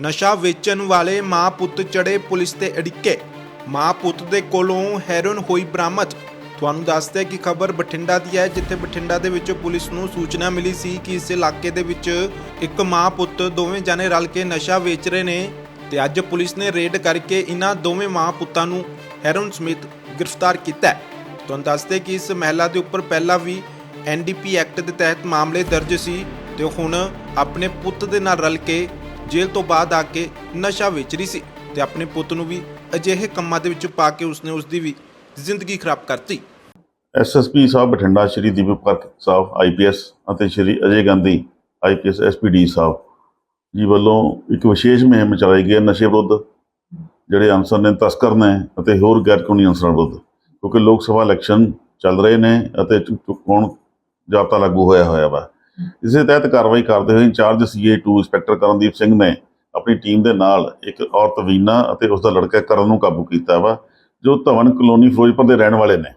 ਨਸ਼ਾ ਵੇਚਣ ਵਾਲੇ ਮਾਂ ਪੁੱਤ ਚੜੇ ਪੁਲਿਸ ਤੇ ਅੜਿੱਕੇ। ਮਾਂ ਪੁੱਤ ਦੇ ਕੋਲੋਂ ਹੈਰੋਇਨ ਹੋਈ ਬਰਾਮਦ। ਤੁਹਾਨੂੰ ਦੱਸਦੇ ਕਿ ਖਬਰ ਬਠਿੰਡਾ ਦੀ ਹੈ, ਜਿੱਥੇ ਬਠਿੰਡਾ ਦੇ ਵਿੱਚ ਪੁਲਿਸ ਨੂੰ ਸੂਚਨਾ ਮਿਲੀ ਸੀ ਕਿ ਇਸ ਇਲਾਕੇ ਦੇ ਵਿੱਚ ਇੱਕ ਮਾਂ ਪੁੱਤ ਦੋਵੇਂ ਜਾਨੇ ਰਲ ਕੇ ਨਸ਼ਾ ਵੇਚ ਰਹੇ ਨੇ ਤੇ ਅੱਜ ਪੁਲਿਸ ਨੇ ਰੇਡ ਕਰਕੇ ਇਹਨਾਂ ਦੋਵੇਂ ਮਾਂ ਪੁੱਤਾਂ ਨੂੰ ਹੈਰੋਇਨ ਸਮੇਤ ਗ੍ਰਿਫਤਾਰ ਕੀਤਾ ਹੈ। ਤੁਹਾਨੂੰ ਦੱਸਦੇ ਕਿ ਇਸ ਮਹਿਲਾ ਦੇ ਉੱਪਰ ਪਹਿਲਾਂ ਵੀ ਐਨਡੀਪੀ ਐਕਟ ਦੇ ਤਹਿਤ ਮਾਮਲੇ ਦਰਜ ਸੀ ਤੇ ਹੁਣ ਆਪਣੇ ਪੁੱਤ ਦੇ ਨਾਲ ਰਲ ਕੇ ਜੇਲ੍ਹ ਤੋਂ ਬਾਅਦ ਆ ਕੇ ਨਸ਼ਾ ਵੇਚ ਰਹੀ ਸੀ ਤੇ ਆਪਣੇ ਪੁੱਤ ਨੂੰ ਵੀ ਅਜਿਹੇ ਕੰਮਾਂ ਦੇ ਵਿੱਚ ਪਾ ਕੇ ਉਸਨੇ ਉਸਦੀ ਵੀ ਜ਼ਿੰਦਗੀ ਖਰਾਬ ਕਰਤੀ। ਐਸਐਸਪੀ ਸਾਹਿਬ ਬਠਿੰਡਾ, ਸ਼੍ਰੀ ਦੀਪਕ ਪਾਰਕ ਸਾਹਿਬ ਆਈਪੀਐਸ ਅਤੇ ਸ਼੍ਰੀ ਅਜੇ ਗਾਂਧੀ ਆਈਪੀਐਸ ਐਸਪੀਡੀ ਸਾਹਿਬ ਜੀ ਵੱਲੋਂ ਇੱਕ ਵਿਸ਼ੇਸ਼ ਮੁਹਿੰਮ ਚਲਾਈ ਗਈ ਹੈ ਨਸ਼ੇ ਵਿਰੁੱਧ, ਜਿਹੜੇ ਅਨਸਰ ਨੇ, ਤਸਕਰ ਨੇ ਅਤੇ ਹੋਰ ਗੈਰ ਕਾਨੂੰਨੀ ਅਨਸਰਾਂ ਵਿਰੁੱਧ, ਕਿਉਂਕਿ ਲੋਕ ਸਭਾ ਇਲੈਕਸ਼ਨ ਚੱਲ ਰਹੇ ਨੇ ਅਤੇ ਚੁ- ਚੁ- ਜਾਬਤਾ ਲਾਗੂ ਹੋਇਆ ਹੋਇਆ ਵਾ। ਇਸੇ ਤਹਿਤ ਕਾਰਵਾਈ ਕਰਦੇ ਹੋਏ ਇੰਚਾਰਜ ਸੀਏ2 ਇੰਸਪੈਕਟਰ ਕਰਨਦੀਪ ਸਿੰਘ ਨੇ ਆਪਣੀ ਟੀਮ ਦੇ ਨਾਲ ਇੱਕ ਔਰਤ ਵੀਨਾ ਅਤੇ ਉਸ ਦਾ ਲੜਕਾ ਕਰਨ ਨੂੰ ਕਾਬੂ ਕੀਤਾ ਵਾ, ਜੋ ਧਵਨ ਕਲੋਨੀ ਫਿਰੋਜ਼ਪੁਰ ਦੇ ਰਹਿਣ ਵਾਲੇ ਨੇ।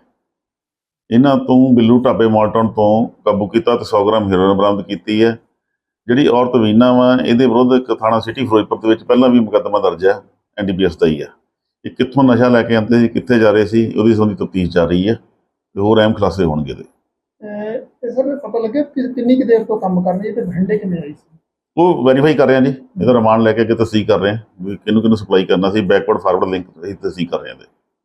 ਇਹਨਾਂ ਤੋਂ ਬਿੱਲੂ ਢਾਬੇ ਮਾਲਟਨ ਤੋਂ ਕਾਬੂ ਕੀਤਾ ਤੇ 100 ਗ੍ਰਾਮ ਹੈਰੋਇਨ ਬਰਾਮਦ ਕੀਤੀ ਹੈ। ਜਿਹੜੀ ਔਰਤ ਵੀਨਾ ਵਾ, ਇਹਦੇ ਵਿਰੁੱਧ ਇੱਕ ਥਾਣਾ ਸਿਟੀ ਫਿਰੋਜ਼ਪੁਰ ਦੇ ਵਿੱਚ ਪਹਿਲਾਂ ਵੀ ਮੁਕੱਦਮਾ ਦਰਜ ਹੈ ਐਨਡੀਪੀਐਸ ਦਾ ਹੀ ਹੈ। ਇਹ ਕਿੱਥੋਂ ਨਸ਼ਾ ਲੈ ਕੇ ਆਉਂਦੇ ਸੀ, ਕਿੱਥੇ ਜਾ ਰਹੇ ਸੀ, ਉਹਦੀ ਸੰਬੰਧੀ ਤਫਤੀਸ਼ ਚੱਲ ਰਹੀ ਹੈ ਤੇ ਹੋਰ ਅਹਿਮ ਖੁਲਾਸੇ ਹੋਣਗੇ ਇਹਦੇ। ਤੇ ਸਰ ਪਤਾ ਲੱਗਿਆ ਕਿ ਕਿੰਨੀ ਕੁ ਦੇਰ ਤੋਂ ਕੰਮ ਕਰ ਰਹੀ ਹੈ ਤੇ ਭੰਡੇ ਕਿਵੇਂ ਆਈ ਸੀ? ਉਹ ਵੈਰੀਫਾਈ ਕਰ ਰਹੇ ਹਾਂ ਜੀ। ਇਹਦਾ ਰਿਮਾਂਡ ਲੈ ਕੇ ਅੱਗੇ ਤਸਦੀਕ ਕਰ ਰਹੇ ਹਾਂ। ਵੀ ਕਿਹਨੂੰ ਕਿਹਨੂੰ ਸਪਲਾਈ ਕਰਨਾ ਸੀ ਬੈਕਵਰਡ ਫਾਰਵਰਡ ਲਿੰਕ ਅਸੀਂ ਤਸਦੀਕ ਕਰ ਰਹੇ ਹਾਂ ਇਹਦੇ।